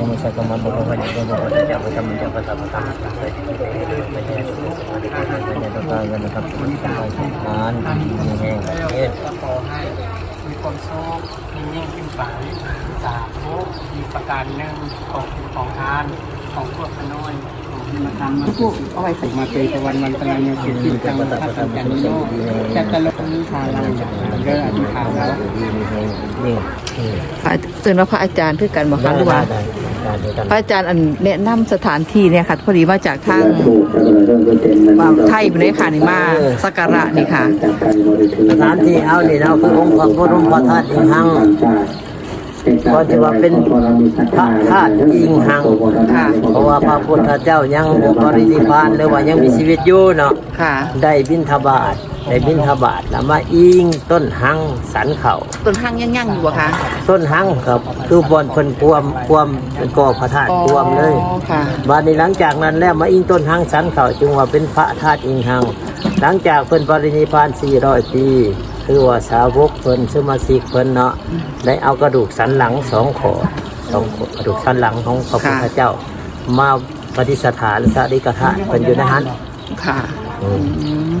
ยังไม่ใช่กำมันบอกว่าอย่างนี้บอกว่าจะมาทำมันจะมาทำมาทำมาทำเลยไม่ใช่สุขไม่ใช่ต้องการเงินนะครับต้องการทำงานมีแห้งเอ๊ะก็ขอให้มีความสุขมียิ่งขึ้นไปสาธุมีประการหนึ่งของของทานของพวกขน้อยของที่มาทำมาพวกเอาไว้ใส่มาเตยตะวันวันตะลังยังเสียที่จังหวัดทัพจันทร์โยจัตตะลงนิทาลังอย่างเด้ออธิษฐานแล้วดีมีแห้งนี่พระเตือนว่าพระอาจารย์คือกันบ่คะหรือว่าการเดียวกัน พระอาจารย์อันแนะนำสถานที่เนี่ยค่ะพอดีมาจากทางบางไทยไปเลยค่ะนี่มาสักการะนี่ค่ะสถานที่เอานี่เราคือองค์พระพุทธพระธาตุอิงหังก็ถือว่าเป็นพระธาตุอิงหังค่ะเพราะว่าพระพุทธเจ้ายังบ่ปรินิพพานหรือว่ายังมีชีวิตอยู่เนาะค่ะได้บิณฑบาต ได้บิณฑบาตแล้วมาอิงต้นหังสันเขาต้นห้างยั่งๆอยู่บ่คะต้นหังครับคือบอนเพิ่นพวมพวมเป็นก่อพระธาตุพวมเลยอ๋อค่ะบาดนี้หลังจากนั้นแล้วมาอิงต้นหังสันเขาจึงว่าเป็นพระธาตุอิงหัง หลังจากเพิ่นปรินิพพาน400 ปี คือว่าสาวกเพิ่นสมาชิกเพิ่นเนาะได้เอากระดูกสันหลังสองขอสองขอกระดูกสันหลังของพระพุทธเจ้า มาปฏิสถานสาริกธาตุเพิ่นอยู่ในหัน ค่ะอืมอืม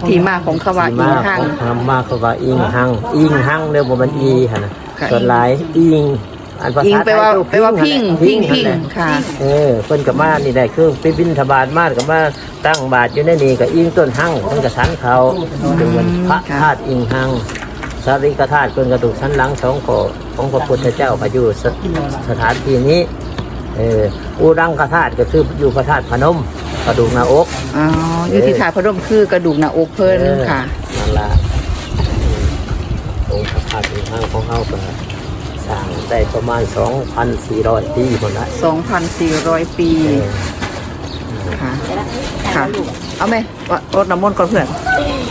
ที่มาของคำว่าอีมากห้างทำมากเขาว่าอิงหังอิงหังเรียกว่ามันอีค่ะนะค่ะส่วนหลายอิงอันภาอิงษาไทแปลยว่าก็แปลว่าพิงนั่นแหละพิงพิงนั่นแหละค่ะเออเพิ่นกับมานี่ได้คือไปบินทบาทมากับมาตั้งบาทอยู่ในนี่ก็อิงต้นหังเพิ่นก็สันเขาจึงเป็นพระค่ะธาตุอิงหังสาริกธาตุเพิ่นกระดูกสันหลังสองขอของพระพุทธเจ้าก็อยู่สสถานที่นี้เอออุรังคธาตุก็คืออยู่พระธาตุพนม กระดูกหน้าอกอ๋ออยู่ที่ถาดพระดมคือกระดูกหน้าอกเพิ่นค่ะนั่นละองค์พระธาตุอิงหังของเฮาก็สร้างได้ประมาณ 2,400 ปีหมดละ2,400 ปีค่ะค่ะเอาไหมว่ารดน้ำมนต์ก่อนเพื่อน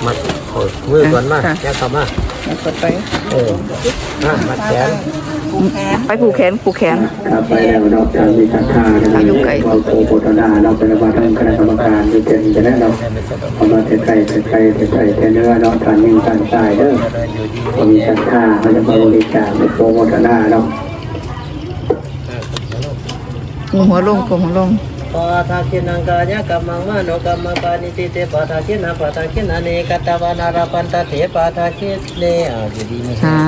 มาโอ้ยมือก่อนมาค่ะแยกเข้ามามาเปิดไปเออมามาแขน ไปผูกแขนผูกแขนครับไปแล้วเราจะมีศรัทธานะครับอยู่ไกลเราโคโพธนาเราเป็นประธานคณะกรรมการที่เป็นจะได้เราเอามาเทไกลเทไกลเทไกลเทเนื้อเนาะทานยิ่งการตายเด้อเรามีศรัทธาเราจะมาบริจาคในโคโพธนาเนาะมือหัวลงกลมหัวลงปาทาคินังกายะกัมมังมโนกัมมังปานิติเตปาทาคินาปาทาคินาเนกัตตวานาราปันตเถปาทาคิเนอ่าอยู่ดีนี่ค่ะ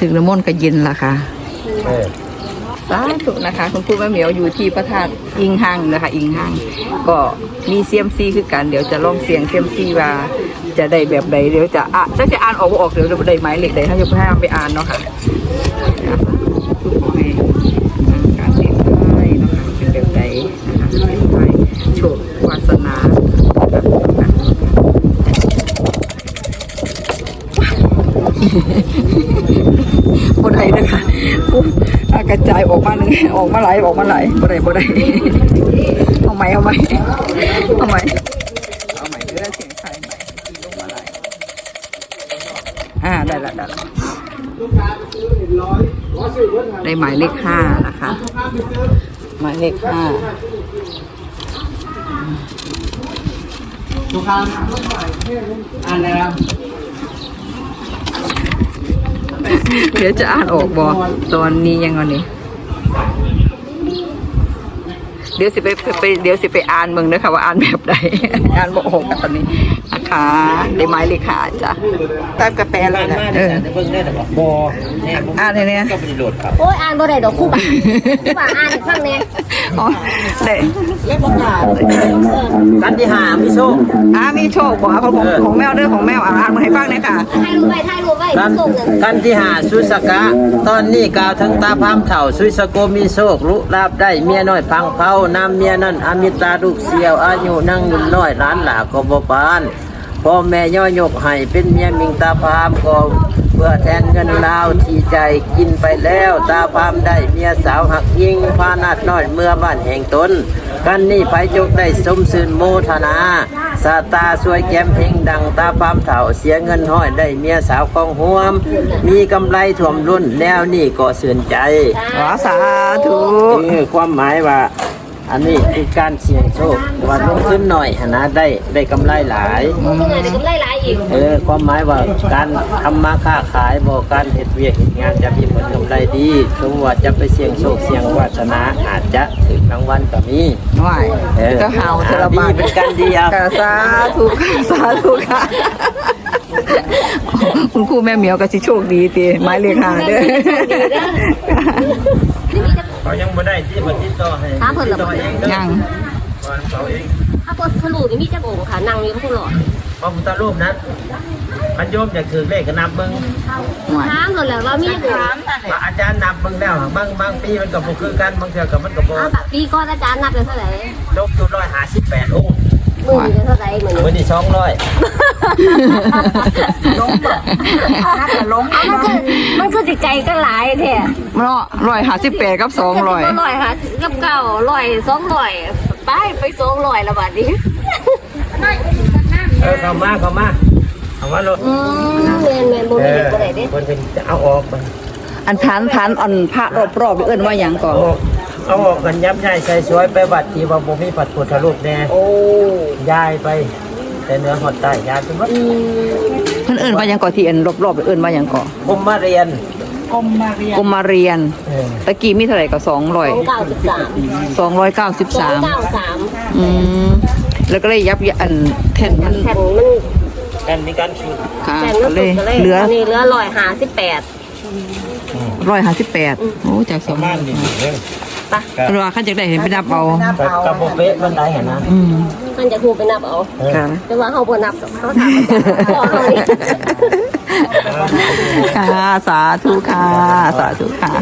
ถึงน้ำมนต์ก็เย็นละค่ะเออสาธุนะคะคุณพูดแม่เหมียวอยู่ที่พระธาตุอิงหังนะคะ อิงหังก็มีเซียมซีคือกันเดี๋ยวจะลองเสียงเซียมซีว่า จะได้แบบใดเดี๋ยวจะอะจะจะอ่านออกบ่ออกเดี๋ยวจะได้หมายเลขใดถ้าจะให้เอาไปอ่านเนาะค่ะการเสียงไทยเนาะคะเป็นแบบใดนะคะเสียงไทยโชควาสนา บ่ได้นะคะปุ๊บกระจายออกมาหนึ่งออกมาไหลออกมาไหลบ่ได้บ่ได้เอาไหมเอาไหมเอาไหมเอาไหมเด้อเสียงไทยไหมลงมาไหลอ่าได้ละได้ละได้หมายเลขห้านะคะ หมายเลขห้าทุกครั้งอ่านแล้ว เดี๋ยวจะอ่านออกบอตอนนี้ยังไงนี่เดี๋ยวสิไปไปเดี๋ยวสิไปอ่านเมืองเด้อค่ะว่าอ่านแบบใดอ่านบ่ออกอะตอนนี้นะคะได้ไม้เลยค่ะจ้ะตามกระแปลแล้วนะเออเบิ่งได้แต่บอกบ่แน่ผมอ่านเลยเนี่ยก็ไม่ได้โหลดครับโอ้ยอ่านบ่ได้ดอกคู่บ่าคู่บ่าอ่านให้ฟังแหน่อ๋อได้ต่อไปเนาะทานมีกันที่หามีโชคอ่ามีโชคบอกของของของแมวเด้อของแมวอะอ่านมาให้ฟังหนะค่ะถ่ายรูปไว้ถ่ายรูปไว้กันส่งหนึ่งกันที่หาสุสกะ ตอนนี้กล่าวทั้งตาพามเถ่าสุสโกมีโชคลุลาบได้เมียน้อยพังเผานำเมียนั่นอมิตาลูกเสียว อายุนั่งนุ่มน้อยร้านหลาก็บ่ปานพ่อแม่ย่อยกให้เป็นเมียมิงตาพามก็เพื่อแทนเงินลาวที่ใจกินไปแล้วตาพามได้เมียสาวหักยิงพานาดน้อยเมื่อบ้านแห่งตนกันนี่ไปจกได้สมสื่นโมทนาสาตาสวยแก้มเพ่งดังตาพามเถ่าเสียเงินห้อยได้เมียสาวของห่วม มีกำไรถ่วมรุ่นแนวนี่ก็เสื่นใจอ๋อสาธุนี่ความหมายว่า อันนี้คือการเสี่ยงโชคว่าลงทุนหน่อยหนนะได้ได้กำไรหลายก็เลยได้กำไรหลายอีกเออความหมายว่าการทำมาค้าขายบ่การเฮ็ดเวียกเฮ็ดงานจะมีผลกำไรดีสมมติว่าจะไปเสี่ยงโชคเสี่ยงวาสนาอาจจะถึงรางวัลก็มีว่ายเออก็เฮาเทระบาทดีเป็นการดีเอาค่ะสาธุค่ะสาธุค่ะคุณครูแม่เหมียวก็สิโชคดีติหมายเลขห้าเด้อ เขายังบ่ได้ที่บ่ติดต่อให้ถามเพิ่นติล่ะดต่อเองเด้อยังว่าเขาเองถ้าพอทะลุนี่มีจักองค์ค่ะนั่งอยู่ข้างหลอดพระพุทธรูปนั้นมันโยมอยากถือเลขก็นับเบิ่งถามเขาแล้วว่ามีจักองค์ว่าอาจารย์นับเบิ่งแล้วบางบางปีมันก็บ่คือกันบางเทื่อก็มันก็บ่อ้าวแบบปีก่อนอาจารย์นับเป็นเท่าไหร่ลบจุด158องค์มือนี่เป็นเท่าไหร่เหมือนมื้อนี้200ล้มบ่น่าจะล้มอ้าวมันคือมัน คือจิตใจก็หลายแท้เนาะร้อยห้าสิบแปดกับสองร้อยก็ร้อยค่ะกับเก่าร้อยสองร้อยไปไปสองร้อยละบาทนี้เออเข้ามาเข้ามาเข้ามาโลดอืมแมนแมนบ่เอมีอเด็กบ่ได้เด้เพิ่นเป็นจะเอาออกมันอันฐานฐานอันพระรอบๆเอิ้นว่าหยังก่อนเอาออกเอาออกกันยับย้ายใส่สวยไปบัดที่ว่าบ่มีปัดพุทธรูปแน่โอ้ย้ายไป แต่เหนือหอดใต้ย้ายไปหมด เพิ่นเอิ้นว่าหยังก่อนที่อันรอบๆเอิ้นว่าหยังก่อนผมมาเรียนกรมมาเรียนเออตะกี้มีเท่าไหร่ก็สองร้อยสองเก้าสิบสามสองร้อยเก้าสิบสอสางมเก้าสามอืมแล้วก็เลยยับยั้งอันแท่นมันแผ่นมันกันมีการชุดค่ะแผ่นก็มันเลสุดยก็เลยเหลืออันนี้เหลือร้อยห้าสิบแปดร้อยห้าสิบแปดโอ้จากสองบ้านนี่เด้อ ไปเวลาขั้นจากได้เห็นไปนับเอากับกับโบเป๊ะมันได้เห็นนะอืมท่านจะคูไปนับเอาค่ะแต่ว่าเขาบ่นับหรอกเขาถามอาจารย์ขอเขานี่ค่ะ สาธุค่ะ สาธุค่ะ